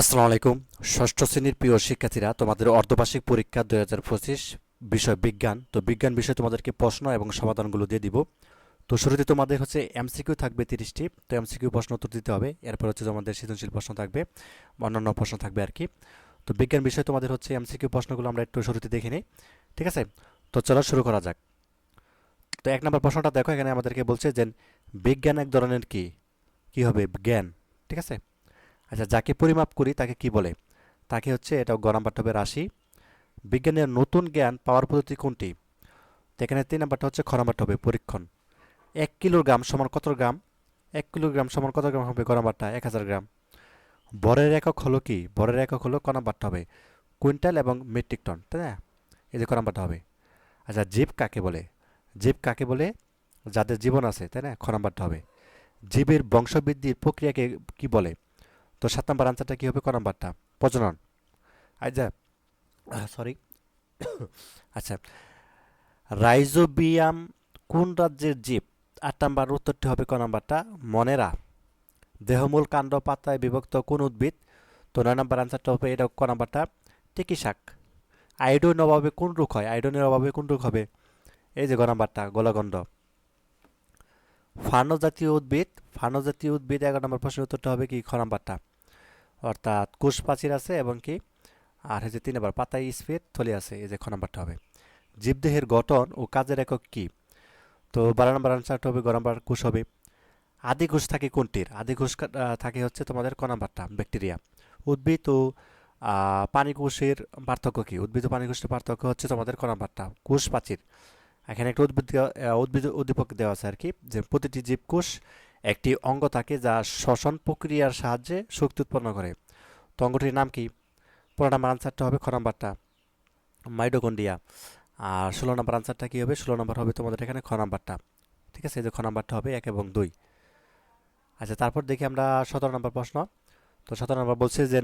আসসালামু আলাইকুম। ষষ্ঠ শ্রেণির প্রিয় শিক্ষার্থীরা, তোমাদের অর্ধবার্ষিক পরীক্ষা দুই হাজার পঁচিশ বিষয় বিজ্ঞান। তো বিজ্ঞান বিষয়ে তোমাদেরকে প্রশ্ন এবং সমাধানগুলো দিয়ে দিব। তো শুরুতে তোমাদের হচ্ছে এমসিকিউ থাকবে তিরিশটি। তো এমসিকিউ প্রশ্ন উত্তর দিতে হবে। এরপর হচ্ছে তোমাদের সৃজনশীল প্রশ্ন থাকবে, অন্যান্য প্রশ্ন থাকবে আর কি। তো বিজ্ঞান বিষয়ে তোমাদের হচ্ছে এমসিকিউ প্রশ্নগুলো আমরা একটু শুরুতে দেখে নিই। ঠিক আছে? তো চলো শুরু করা যাক। তো এক নম্বর প্রশ্নটা দেখো, এখানে আমাদেরকে বলছে যে, বিজ্ঞান এক ধরনের কি? কি হবে? জ্ঞান। ঠিক আছে? আচ্ছা যাকে পরিমাপ করি তাকে কি বলে? তাকে হচ্ছে এটা গরম পাঠ্য হবে রাশি। বিজ্ঞানের নতুন জ্ঞান পাওয়ার পদ্ধতি কোনটি? এখানে তিন নাম্বারটা হচ্ছে খ নাম্বারটা হবে পরীক্ষণ। এক কিলোগ্রাম সমান কত গ্রাম? এক কিলোগ্রাম সমান কত গ্রাম হবে গরম বাট্টা এক হাজার গ্রাম। বরের একক হলো কি? বরের একক হলো ক নাম্বারটা হবে? কুইন্টাল এবং মেট্রিক টন, তাই না? এই যে ক নাম্বারটা হবে। আচ্ছা জীব কাকে বলে? জীব কাকে বলে? যাদের জীবন আছে, তাই না? খ নাম্বারটা হবে। জীবের বংশবৃদ্ধির প্রক্রিয়াকে কি বলে? তো সাত নম্বর আনসারটা কী হবে ক নম্বরটা? প্রজনন আচ্ছা সরি আচ্ছা রাইজোবিয়াম কোন রাজ্যের জীব? আট নম্বর উত্তরটি হবে ক নম্বরটা? মনেরা। দেহমূল কাণ্ড পাতায় বিভক্ত কোন উদ্ভিদ? তো নয় নম্বর আনসারটা হবে এটা ক নম্বরটা? টিকি শাক। আয়োডিন অভাবে কোন রোগ হয়? আয়োডিনের অভাবে কোন রোগ হবে? এই যে গ নাম্বারটা গোলাগণ্ড ফার্ন জাতীয় উদ্ভিদ ফার্ন জাতীয় উদ্ভিদ এগারো নম্বর প্রশ্নের উত্তরটা হবে কি? খ নাম্বারটা। অর্থাৎ কোষ প্রাচীর আছে এবং কি? আর হচ্ছে তিন নম্বর পাতায় স্পেট থলি আছে এই যে খ নাম্বারটা হবে। জীবদেহের গঠন ও কাজের একক কি? তো বারো নম্বর আনসারটা হবে গ নম্বর কোষ হবে। আদি কোষ থাকে কোনটির? আদি কোষ থাকে হচ্ছে তোমাদের ক নাম্বারটা ব্যাকটেরিয়া। উদ্ভিদ ও আহ, পানি কোষের পার্থক্য কি? উদ্ভিদ ও পানি কোষের পার্থক্য হচ্ছে তোমাদের ক নাম্বারটা কোষ প্রাচীর। এখানে একটা উদ্ভিদ উদ্ভিদ উদ্দীপক দেওয়া আছে আর কি, যে প্রতিটি জীবকোষ একটি অঙ্গ থাকে যা শ্বসন প্রক্রিয়ার সাহায্যে শক্তি উৎপন্ন করে। তো অঙ্গটির নাম কি? পনেরো নম্বর আনসারটা হবে খ নাম্বারটা মাইডোকন্ডিয়া আর ষোলো নম্বর আনসারটা কী হবে? ষোলো নম্বর হবে তোমাদের এখানে খ নাম্বারটা ঠিক আছে? এই যে খ নাম্বারটা হবে এক এবং দুই। আচ্ছা তারপর দেখি আমরা সতেরো নম্বর প্রশ্ন। তো সতেরো নম্বর বলছে যে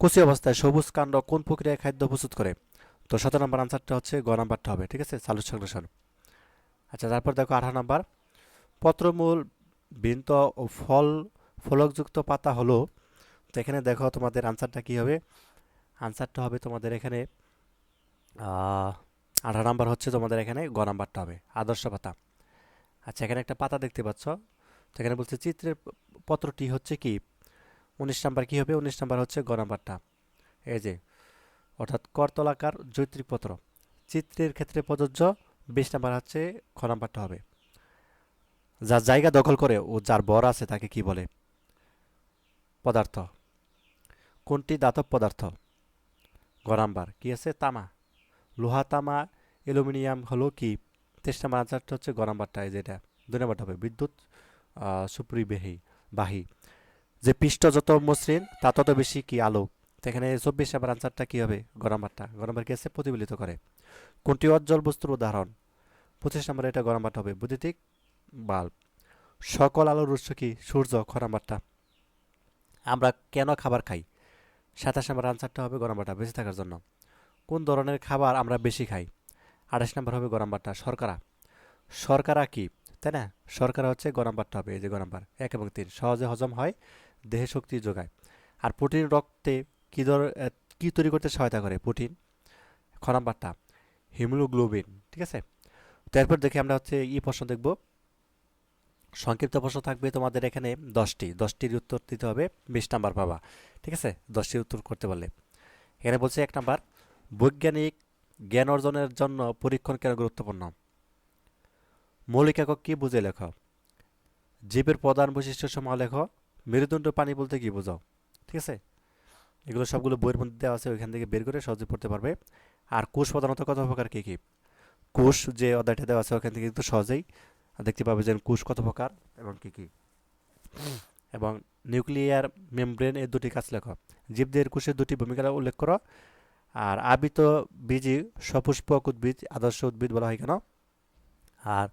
কচি অবস্থায় সবুজ কাণ্ড কোন প্রক্রিয়ায় খাদ্য প্রস্তুত করে? তো সতেরো নম্বর আনসারটা হচ্ছে গ নাম্বারটা হবে, ঠিক আছে? চালু সংশ্লেষণ আচ্ছা তারপর দেখো আঠারো নম্বর। পত্রমূল, বৃন্ত ও ফল, ফলকযুক্ত পাতা হলো, তো এখানে দেখো তোমাদের আনসারটা কি হবে? আনসারটা হবে তোমাদের এখানে আঠারো নাম্বার হচ্ছে তোমাদের এখানে গ নাম্বারটা হবে, আদর্শ পাতা। আচ্ছা এখানে একটা পাতা দেখতে পাচ্ছ। তো এখানে বলছে চিত্রের পত্রটি হচ্ছে কি? উনিশ নাম্বার কি হবে? উনিশ নাম্বার হচ্ছে গ নাম্বারটা। এই যে অর্থাৎ করতলাকার জৈত্রিক পত্র চিত্রের ক্ষেত্রে প্রযোজ্য, বিশ নাম্বার হচ্ছে খ নাম্বারটা হবে। যার জায়গা দখল করে ও যার বর আছে তাকে কি বলে? পদার্থ। কোনটি দাতব পদার্থ? গ নাম্বার। কি আছে? তামা। লোহা, তামা, অ্যালুমিনিয়াম হলো কি? তেইশ নাম্বার আনসারটা হচ্ছে গ নাম্বারটা যেটা দুই নাম্বারটা হবে বিদ্যুৎ সুপরিবাহী, বাহী। যে পৃষ্ঠ যত মসৃণ, তা তত বেশি কি আলো? তো এখানে চব্বিশ নাম্বার আনসারটা কী হবে? গ নাম্বারটা। গ নাম্বার কি প্রতিফলিত করে। কোনটি অজ্জ্বল বস্তুর উদাহরণ? পঁচিশ নম্বরে এটা গ নাম্বারটা হবে। বৈদ্যুতিক বাল্ব। সকল আলোর উৎস কি? সূর্য। খ নাম্বারটা। আমরা কেন খাবার খাই? সাতাশ নম্বর আনসারটা হবে গরমবাটা বেঁচে থাকার জন্য। কোন ধরনের খাবার আমরা বেশি খাই? আঠাশ নম্বর হবে গরমবাটা শর্করা। শর্করা কি? তাই না? শর্করা হচ্ছে গরমবারটা হবে, এই যে গরমবার এক এবং তিন। সহজে হজম হয়, দেহে শক্তি যোগায়। আর প্রোটিন রক্তে কী ধর কী তৈরি করতে সহায়তা করে? প্রোটিন, খ নাম্বারটা, হিমোগ্লোবিন, ঠিক আছে? তারপর দেখি আমরা হচ্ছে ই প্রশ্ন দেখব। সংক্ষিপ্ত প্রশ্ন থাকবে তোমাদের এখানে দশটি। দশটির উত্তর দিতে হবে, বিশ নাম্বার পাবা ঠিক আছে? দশটির উত্তর করতে পারলে এখানে বলছে এক নাম্বার, বৈজ্ঞানিক জ্ঞান অর্জনের জন্য পরীক্ষণ কেন গুরুত্বপূর্ণ? মৌলিক একক কী বুঝে লেখো? জীবের প্রধান বৈশিষ্ট্য সমূহ লেখো। মেরুদণ্ড পানি বলতে কি বোঝাও ঠিক আছে? এগুলো সবগুলো বইয়ের মধ্যে দেওয়া আছে, ওইখান থেকে বের করে সহজে পড়তে পারবে। আর কোষ প্রধানত কত প্রকার, কী কী? কোষ যে অধ্যায়টা দেওয়া আছে, ওখান থেকে কিন্তু সহজেই দেখতে পাবে যে কোষ কত প্রকার এবং কী কী। এবং নিউক্লিয়ার মেমব্রেন এর দুটি কাজ লেখো। জীবদের কোষের দুটি ভূমিকা উল্লেখ করো। আর আবৃত বীজই সপুষ্পক উদ্ভিদ, আদর্শ উদ্ভিদ বলা হয় কেন? আর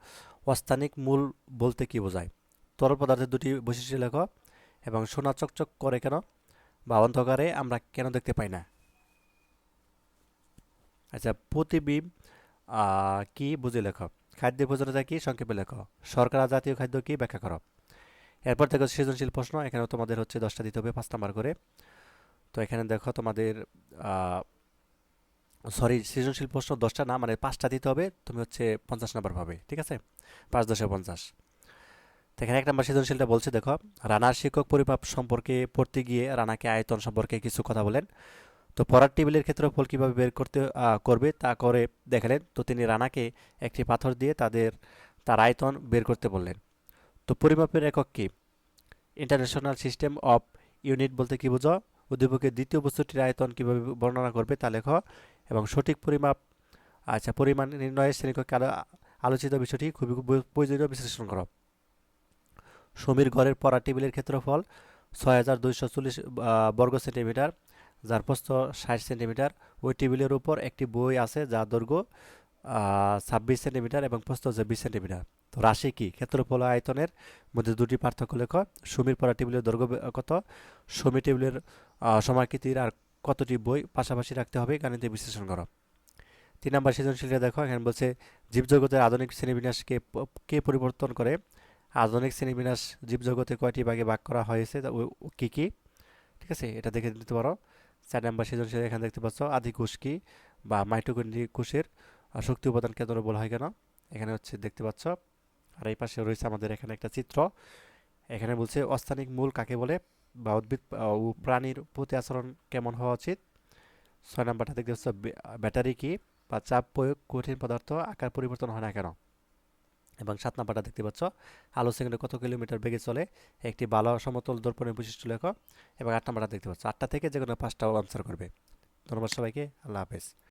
অস্থানিক মূল বলতে কি বোঝায়? তরল পদার্থের দুটি বৈশিষ্ট্য লেখো। এবং সোনা চকচক করে কেন? বা অন্ধকারে আমরা কেন দেখতে পাই না? আচ্ছা প্রতিবিম্ব কি বুঝে লেখো? খাদ্য ভোজনতা কি? সংক্ষেপে লেখো। শর্করা জাতীয় খাদ্য কি? ব্যাখ্যা করো। এরপর দেখো সৃজনশীল প্রশ্ন এখানেও তোমাদের হচ্ছে দশটা দিতে হবে, পাঁচ নাম্বার করে। তো এখানে দেখো তোমাদের সরি, সৃজনশীল প্রশ্ন দশটা না মানে পাঁচটা দিতে হবে, তুমি হচ্ছে পঞ্চাশ নাম্বার পাবে, ঠিক আছে? পাঁচ দশে পঞ্চাশ। এখানে এক নম্বর সৃজনশীলটা বলছে, দেখো, রানার শিক্ষক পরিমাপ সম্পর্কে পড়তে গিয়ে রানাকে আয়তন সম্পর্কে কিছু কথা বলেন। তো পড়ার টেবিলের ক্ষেত্রফল কীভাবে বের করতে করবে তা করে দেখালেন। তো তিনি রানাকে একটি পাথর দিয়ে তাদের, তার আয়তন বের করতে বললেন। তো পরিমাপের একক কি? ইন্টারন্যাশনাল সিস্টেম অফ ইউনিট বলতে কি বোঝো? উদ্দীপকের দ্বিতীয় বস্তুটির আয়তন কীভাবে বর্ণনা করবে তা লেখো। এবং সঠিক পরিমাপ আচ্ছা পরিমাণ নির্ণয়ের শ্রেণীকক্ষে আলো, আলোচিত বিষয়টি খুবই প্রয়োজনীয় বিশ্লেষণ করো। সমীর ঘরের পড়া টেবিলের ক্ষেত্রফল ছয় হাজার দুইশো চল্লিশ বর্গ সেন্টিমিটার, যার প্রস্থ ষাট সেন্টিমিটার। ওই টেবিলের উপর একটি বই আছে যার দৈর্ঘ্য ছাব্বিশ সেন্টিমিটার এবং প্রস্থ হচ্ছে বিশ সেন্টিমিটার। তো রাশি কি? ক্ষেত্রফল আয়তনের মধ্যে দুটি পার্থক্য লেখ। সমীর পড়া টেবিলের দৈর্ঘ্য কত? সমী টেবিলের সমাকৃতির আর কতটি বই পাশাপাশি রাখতে হবে গাণিতিক বিশ্লেষণ করো। তিন নম্বর সৃজনশীলটা দেখো, এখানে বলছে জীবজগতের আধুনিক শ্রেণীবিন্যাসকে কে পরিবর্তন করে? আধুনিক শ্রেণীবিন্যাস জীবজগতে কয়টি ভাগে ভাগ করা হয়েছে? কী, কি? ঠিক আছে, এটা দেখে নিতে পারো। চার নম্বর সৃজনশীল এখানে দেখতে পাচ্ছ, আদি কোষ কি বা মাইটোকন্ড্রি কোষের শক্তি উপাদান কেন্দ্র বলা হয় কেন? এখানে হচ্ছে দেখতে পাচ্ছ, আর এই পাশে রয়েছে আমাদের এখানে একটা চিত্র। এখানে বলছে, অস্থানিক মূল কাকে বলে বা উদ্ভিদ ও প্রাণীর প্রতি আচরণ কেমন হওয়া উচিত? ছয় নাম্বারটা দেখতে পাচ্ছ ব্যাটারি কি বা চাপ প্রয়োগ কঠিন পদার্থ আকার পরিবর্তন হয় না কেন? এবং সাত নাম্বারটা দেখতে পাচ্ছ। আলো সেকেন্ডে কত কিলোমিটার বেগে চলে, একটি ভালো সমতল দর্পণের বৈশিষ্ট্য লেখ এবং আট নাম্বারটা দেখতে পাচ্ছ। আটটা থেকে যে কোনো পাঁচটা আনসার করবে। ধন্যবাদ সবাইকে, আল্লাহ হাফেজ।